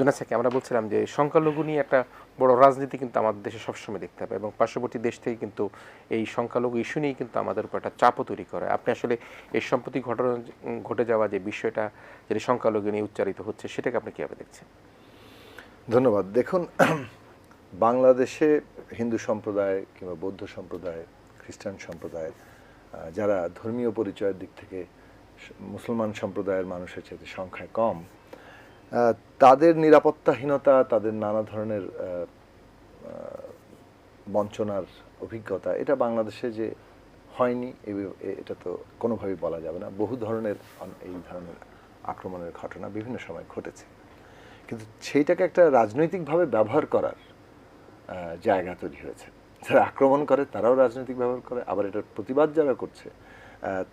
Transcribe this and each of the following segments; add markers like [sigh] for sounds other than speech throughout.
জোনাসাকে আমরা বলছিলাম যে সংখ্যালঘু নিয়ে একটা বড় রাজনীতি কিন্তু আমাদের দেশে সবসময় দেখতে হবে এবং পার্শ্ববর্তী দেশ থেকে কিন্তু এই সংখ্যালঘু ইস্যু নিয়ে কিন্তু আমাদের উপর একটা চাপও তৈরি করে। আপনি আসলে এই সম্প্রতি ঘটনা, ঘটে যাওয়া যে বিষয়টা, যেটা সংখ্যালঘু নিয়ে উচ্চারিত হচ্ছে, সেটাকে আপনি কীভাবে দেখছেন? ধন্যবাদ। দেখুন, বাংলাদেশে হিন্দু সম্প্রদায় কিংবা বৌদ্ধ সম্প্রদায়, খ্রিস্টান সম্প্রদায় যারা ধর্মীয় পরিচয়ের দিক থেকে মুসলমান সম্প্রদায়ের মানুষের চেয়ে সংখ্যায় কম তাদের নিরাপত্তাহীনতা, তাদের নানা ধরনের বঞ্চনার অভিজ্ঞতা, এটা বাংলাদেশে যে হয়নি এটা তো কোনোভাবেই বলা যাবে না। বহু ধরনের এই ধরনের আক্রমণের ঘটনা বিভিন্ন সময় ঘটেছে। কিন্তু সেইটাকে একটা রাজনৈতিকভাবে ব্যবহার করার জায়গা তৈরি হয়েছে। যারা আক্রমণ করে, তারাও রাজনৈতিক ব্যবহার করে, আবার এটার প্রতিবাদ যারা করছে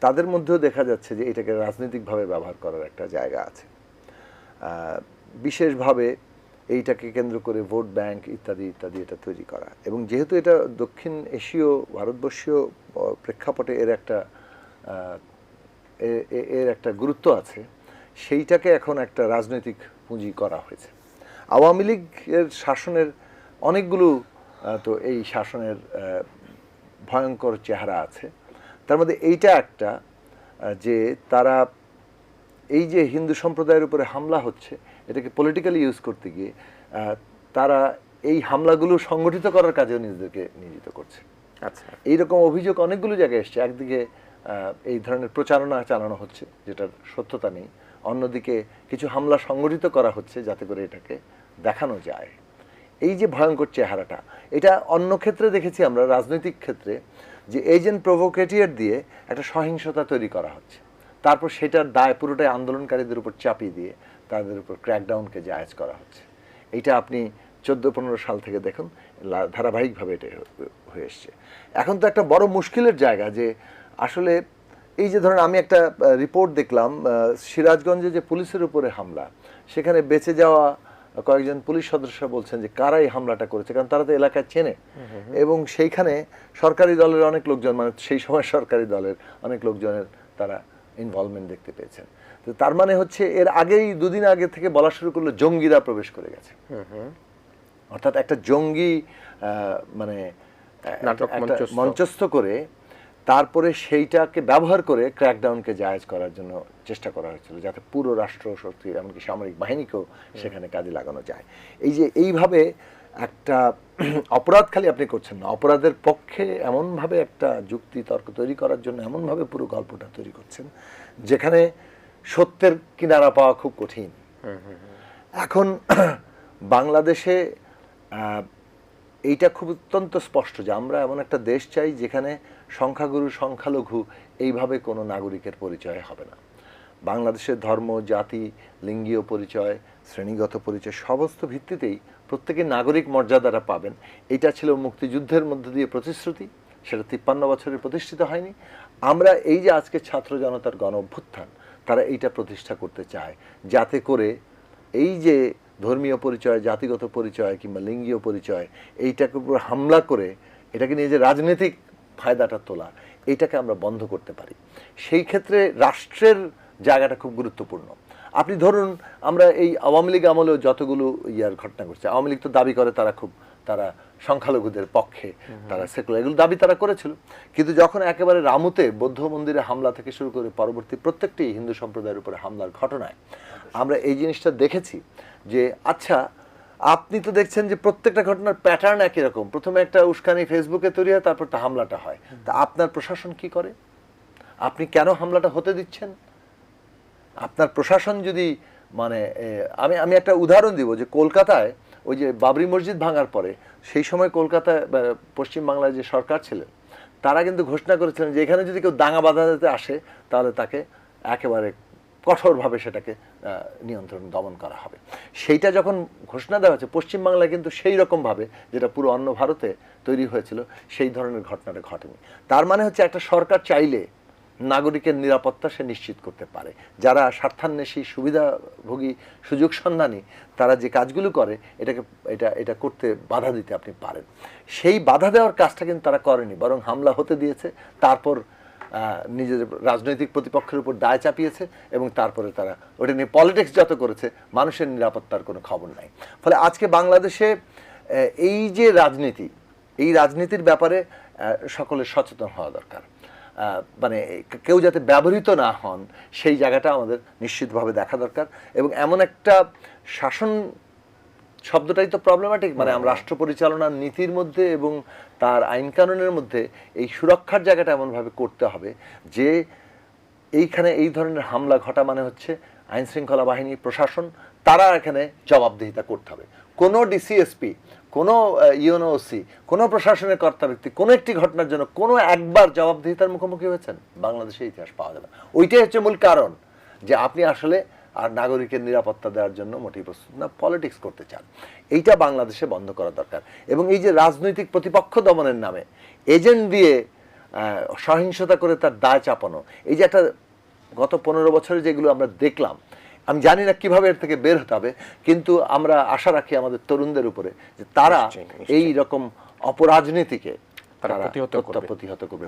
তাদের মধ্যেও দেখা যাচ্ছে যে এটাকে রাজনৈতিকভাবে ব্যবহার করার একটা জায়গা আছে। বিশেষভাবে এইটাকে কেন্দ্র করে ভোট ব্যাংক ইত্যাদি ইত্যাদি এটা তৈরি করা। এবং যেহেতু এটা দক্ষিণ এশীয়, ভারতবর্ষীয় প্রেক্ষাপটে এর একটা এর একটা গুরুত্ব আছে, সেইটাকে এখন একটা রাজনৈতিক পুঁজি করা হয়েছে। আওয়ামী লীগের শাসনের অনেকগুলো তো এই শাসনের ভয়ঙ্কর চেহারা আছে। তার মধ্যে এইটা একটা যে তারা এই যে হিন্দু সম্প্রদায়ের উপরে হামলা হচ্ছে এটাকে পলিটিক্যালি ইউজ করতে গিয়ে তারা এই হামলাগুলো সংগঠিত করার কাজেও নিজেদেরকে নিয়োজিত করছে। আচ্ছা। এইরকম অভিযোগ অনেকগুলো জায়গায় এসছে। একদিকে এই ধরনের প্রচারণা চালানো হচ্ছে যেটার সত্যতা নেই। অন্যদিকে কিছু হামলা সংগঠিত করা হচ্ছে যাতে করে এটাকে দেখানো যায়। এই যে ভয়ঙ্কর চেহারাটা এটা অন্য ক্ষেত্রে দেখেছি আমরা রাজনৈতিক ক্ষেত্রে যে এজেন্ট প্রভোকেটিয়ার দিয়ে একটা সহিংসতা তৈরি করা হচ্ছে। তারপর সেটার দায় পুরোটাই আন্দোলনকারীদের উপর চাপিয়ে দিয়ে তাদের উপর ক্র্যাকডাউনকে জায়েজ করা হচ্ছে। এইটা আপনি চোদ্দ পনেরো সাল থেকে দেখুন ধারাবাহিকভাবে এটা হয়ে এসছে। এখন তো একটা বড় মুশকিলের জায়গা যে আসলে এই যে ধরেন আমি একটা রিপোর্ট দেখলাম সিরাজগঞ্জে যে পুলিশের উপরে হামলা সেখানে বেঁচে যাওয়া কয়েকজন পুলিশ সদস্য বলছেন যে কারা এই হামলাটা করেছে কারণ তারা তো এলাকায় চেনে। এবং সেইখানে সরকারি দলের অনেক লোকজন মানে সেই সময় সরকারি দলের অনেক লোকজনের তারা ইনভলভমেন্ট দেখতে পেয়েছেন। তো তার মানে হচ্ছে এর আগেই দুদিন আগে থেকে বলা শুরু করল জঙ্গিরা প্রবেশ করে গেছে। অর্থাৎ একটা জঙ্গি আহ, মানে নাটক মঞ্চস্থ। করে সেইটাকে ব্যবহার করে ক্র্যাকডাউনকে জায়েজ করার জন্য চেষ্টা করা হয়েছিল যাতে পুরো রাষ্ট্র শক্তি এমনকি সামরিক বাহিনীকেও সেখানে কাজে লাগানো যায়। এই যে এইভাবে একটা [clears throat] অপরাধ খালি আপনি করছেন না অপরাধের পক্ষে এমনভাবে একটা যুক্তি তর্ক তৈরি করার জন্য এমনভাবে পুরো গল্পটা তৈরি করছেন যেখানে সত্যের কিনারা পাওয়া খুব কঠিন। এখন [clears throat] বাংলাদেশে এইটা খুব অত্যন্ত স্পষ্ট যে আমরা এমন একটা দেশ চাই যেখানে সংখ্যাগুরু, সংখ্যালঘু এইভাবে কোনো নাগরিকের পরিচয় হবে না। বাংলাদেশের ধর্ম, জাতি, লিঙ্গীয় পরিচয়, শ্রেণীগত পরিচয় সমস্ত ভিত্তিতেই প্রত্যেকে নাগরিক মর্যাদাটা পাবেন। এটা ছিল মুক্তিযুদ্ধের মধ্যে দিয়ে প্রতিশ্রুতি, সেটা তিপ্পান্ন বছরে প্রতিষ্ঠিত হয়নি। আমরা এই যে আজকে ছাত্র জনতার গণ অভ্যুত্থান তারা এইটা প্রতিষ্ঠা করতে চায়। যাতে করে এই যে ধর্মীয় পরিচয়, জাতিগত পরিচয় কিংবা লিঙ্গীয় পরিচয়, এইটাকে উপর হামলা করে এটাকে নিয়ে যে রাজনৈতিক ফায়দাটা তোলা এটাকে আমরা বন্ধ করতে পারি। সেই ক্ষেত্রে রাষ্ট্রের জায়গাটা খুব গুরুত্বপূর্ণ। আপনি ধরুন, আমরা এই আওয়ামী লীগ আমলেও যতগুলো ইয়ার ঘটনা ঘটছে, আওয়ামী লীগ তো দাবি করে তারা খুব তারা সংখ্যালঘুদের পক্ষে তারা সেকুলার এগুলো দাবি তারা করেছিল। কিন্তু যখন একেবারে রামুতে বৌদ্ধ মন্দিরে হামলা থেকে শুরু করে পরবর্তী প্রত্যেকটি হিন্দু সম্প্রদায়ের উপরে হামলার ঘটনায় আমরা এই জিনিসটা দেখেছি যে আচ্ছা আপনি তো দেখছেন যে প্রত্যেকটা ঘটনার প্যাটার্ন একই রকম। প্রথমে একটা উস্কানি ফেসবুকে তৈরি হয় তারপর তা হামলাটা হয়। তা আপনার প্রশাসন কি করে? আপনি কেন হামলাটা হতে দিচ্ছেন? আপনার প্রশাসন যদি মানে আমি আমি একটা উদাহরণ দিব যে কলকাতায় ওই যে বাবরি মসজিদ ভাঙার পরে, সেই সময় কলকাতায় বা পশ্চিমবাংলায় যে সরকার ছিলেন তারা কিন্তু ঘোষণা করেছিলেন যে এখানে যদি কেউ দাঙ্গা বাধা দিতে আসে, তাহলে তাকে একেবারে কঠোরভাবে সেটাকে নিয়ন্ত্রণ দমন করা হবে। সেইটা যখন ঘোষণা দেওয়া হচ্ছে পশ্চিমবাংলায় কিন্তু সেই রকমভাবে যেটা পুরো অন্য ভারতে তৈরি হয়েছিল, সেই ধরনের ঘটনাটা ঘটেনি। তার মানে হচ্ছে একটা সরকার চাইলে নাগরিকের নিরাপত্তা সে নিশ্চিত করতে পারে। যারা স্বার্থান্বেষী সুবিধাভোগী সুযোগ সন্ধানী তারা যে কাজগুলো করে এটাকে এটা এটা করতে বাধা দিতে আপনি পারেন। সেই বাধা দেওয়ার কাজটা কিন্তু তারা করেনি বরং হামলা হতে দিয়েছে তারপর আহ, নিজেদের রাজনৈতিক প্রতিপক্ষের উপর দায় চাপিয়েছে এবং তারপরে তারা ওটা নিয়ে পলিটিক্স যত করেছে মানুষের নিরাপত্তার কোনো খবর নাই। ফলে আজকে বাংলাদেশে এই যে রাজনীতি এই রাজনীতির ব্যাপারে সকলের সচেতন হওয়া দরকার। মানে কেউ যাতে ব্যবহৃত না হন সেই জায়গাটা আমাদের নিশ্চিতভাবে দেখা দরকার। এবং এমন একটা শাসন শব্দটাই তো প্রবলেম্যাটিক মানে আমরা রাষ্ট্র পরিচালনার নীতির মধ্যে এবং তার আইন কানুনের মধ্যে এই সুরক্ষার জায়গাটা এমনভাবে করতে হবে যে এইখানে এই ধরনের হামলা ঘটা মানে হচ্ছে আইন শৃঙ্খলা বাহিনী প্রশাসন তারা এখানে জবাবদিহিতা করতে হবে। কোনো ডিসিএসপি কোনো ইউএনওসি, কোনো প্রশাসনের কর্তা ব্যক্তি, কোনো একটি ঘটনার জন্য কোনো একবার জবাবদিহিতার মুখোমুখি হয়েছেন? বাংলাদেশে ইতিহাস পাওয়া যাবে ওইটাই হচ্ছে মূল কারণ যে আপনি আসলে আর নাগরিকের নিরাপত্তা দেওয়ার জন্য মোটেই প্রস্তুত না, পলিটিক্স করতে চান। এইটা বাংলাদেশে বন্ধ করা দরকার। এবং এই যে রাজনৈতিক প্রতিপক্ষ দমনের নামে এজেন্ট দিয়ে সহিংসতা করে তার দায় চাপানো, এই যে একটা গত পনেরো বছরে যেগুলো আমরা দেখলাম আমি জানি না কীভাবে এর থেকে বের হতে হবে কিন্তু আমরা আশা রাখি আমাদের তরুণদের উপরে যে তারা। এই রকম অপরাজনীতিকে তারা তারা প্রতিহত করবে।